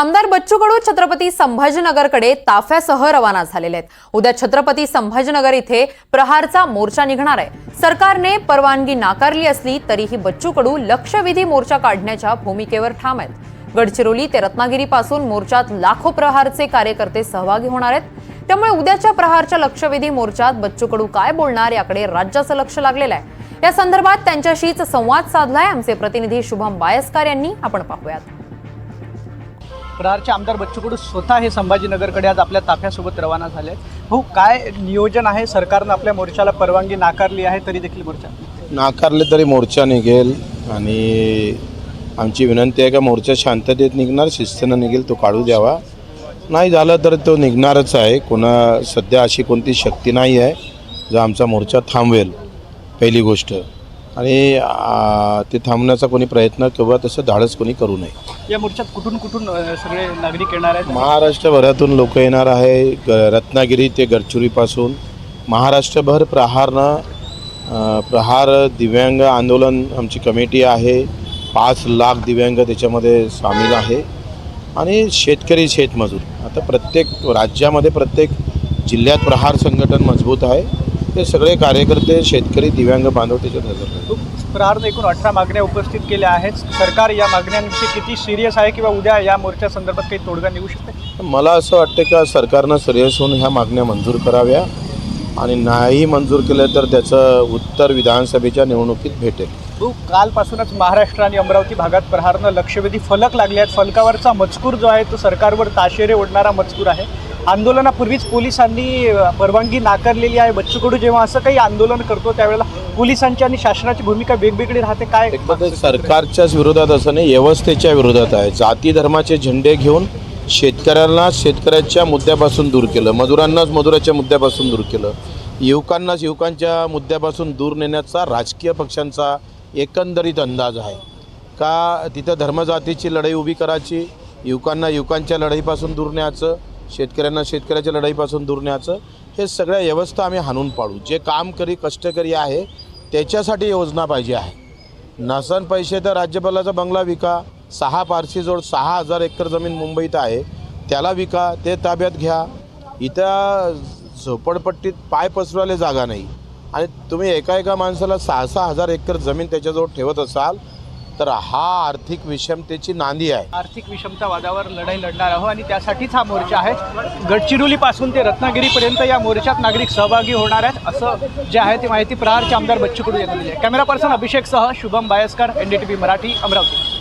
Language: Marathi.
आमदार बच्चू कडू छत्रपती संभाजीनगरकडे ताफ्यासह रवाना झालेले आहेत. उद्या छत्रपती संभाजीनगर इथे प्रहारचा मोर्चा निघणार आहे. सरकारने परवानगी नाकारली असली तरीही बच्चू कडू लक्षवेधी मोर्चा काढण्याच्या भूमिकेवर ठाम आहेत. गडचिरोली ते रत्नागिरीपासून मोर्चात लाखो प्रहारचे कार्यकर्ते सहभागी होणार आहेत. त्यामुळे उद्याच्या प्रहारच्या लक्षवेधी मोर्चात बच्चू कडू काय बोलणार याकडे राज्याचं लक्ष लागलेलं आहे. या संदर्भात त्यांच्याशीच संवाद साधलाय. आमचे प्रतिनिधी शुभम बायस्कार यांनी. आपण पाहूयात. प्रहारचे आमदार बच्चू कडू स्वतः हे संभाजीनगरकडे आज आपल्या ताफ्यासोबत रवाना झाले. हो काय नियोजन आहे? सरकारनं आपल्या मोर्चाला परवानगी नाकारली आहे तरी देखील मोर्चा? नाकारले तरी मोर्चा निघेल आणि आमची विनंती आहे का मोर्चा शांततेत निघणार शिस्तीनं निघेल तो काढू द्यावा. नाही झालं तर तो निघणारच आहे. कोणा सध्या अशी कोणती शक्ती नाही आहे जो आमचा मोर्चा थांबवेल. पहिली गोष्ट. आणि आ, ते थांबण्याचा कोणी प्रयत्न किंवा तसं धाडस कोणी करू नये. या मोर्चात कुठून कुठून अ, सगळे नागरिक येणार आहेत? महाराष्ट्रभरातून लोक येणार आहे. ग रत्नागिरी ते गडचिरोलीपासून. महाराष्ट्रभर प्रहारनं अ, प्रहार दिव्यांग आंदोलन आमची कमिटी आहे. पाच लाख दिव्यांग त्याच्यामध्ये सामील आहे. आणि शेतकरी शेतमजूर. आता प्रत्येक राज्यामध्ये प्रत्येक जिल्ह्यात प्रहार संघटन मजबूत आहे. ते सगळे कार्यकर्ते शेतकरी दिव्यांग बांधव त्याच्यात हजर प्रहारनं एकूण अठरा मागण्या उपस्थित केल्या आहेत. सरकार या मागण्यांविषयी किती सिरियस आहे किंवा उद्या या मोर्चा संदर्भात काही तोडगा निघू शकते? मला असं वाटतं का सरकारनं सिरियस होऊन ह्या मागण्या मंजूर कराव्या आणि नाही मंजूर केलं तर त्याचं उत्तर विधानसभेच्या निवडणुकीत भेटेल. कालपासूनच महाराष्ट्र आणि अमरावती भागात प्रहारनं लक्षवेधी फलक लागले आहेत. फलकावरचा मजकूर जो आहे तो सरकारवर ताशेरे ओढणारा मजकूर आहे. आंदोलनापूर्वीच पोलिसांनी परवानगी नाकारलेली आहे बच्चू कडू जेव्हा असं काही आंदोलन करतो त्यावेळेला पोलिसांची आणि शासनाची भूमिका वेगवेगळी राहते. काय सरकारच्याच विरोधात असं नाही व्यवस्थेच्या विरोधात आहे. जाती धर्माचे झेंडे घेऊन शेतकऱ्यांना शेतकऱ्याच्या मुद्द्यापासून दूर केलं मजुरांनाच मजुराच्या मुद्द्यापासून दूर केलं युवकांनाच युवकांच्या मुद्द्यापासून दूर नेण्याचा राजकीय पक्षांचा एकंदरीत अंदाज आहे. का तिथं धर्मजातीची लढाई उभी करायची युवकांना युवकांच्या लढाईपासून दूर न्यायचं शेतकऱ्यांना शेतकऱ्याच्या लढाईपासून दूर न्यायचं. हे सगळ्या व्यवस्था आम्ही हाणून पाडू. जे काम करी कष्टकरी आहे त्याच्यासाठी योजना पाहिजे आहे. नसन पैसे तर राज्यपालाचा बंगला विका. सहा पारशीजवळ सहा हजार एकर जमीन मुंबईत आहे. त्याला विका ते ताब्यात घ्या. इथं झोपडपट्टीत पाय पसरवायला जागा नाही. आणि तुम्ही एका एका माणसाला सहा सहा हजार एकर जमीन त्याच्याजवळ ठेवत असाल तर हा आर्थिक विषमतेची नांदी आहे. आर्थिक विषमता वादावर लढाई लढणार आहोत आणि त्यासाठीच हा मोर्चा आहे. गडचिरोलीपासून ते रत्नागिरीपर्यंत या मोर्चात नागरिक सहभागी होणार आहेत असं जे आहे ती माहिती प्रहारचे आमदार बच्चू कडू यांनी दिली आहे. कॅमेरा पर्सन अभिषेक सह शुभम बायस्कर एनडीटीव्ही मराठी अमरावती.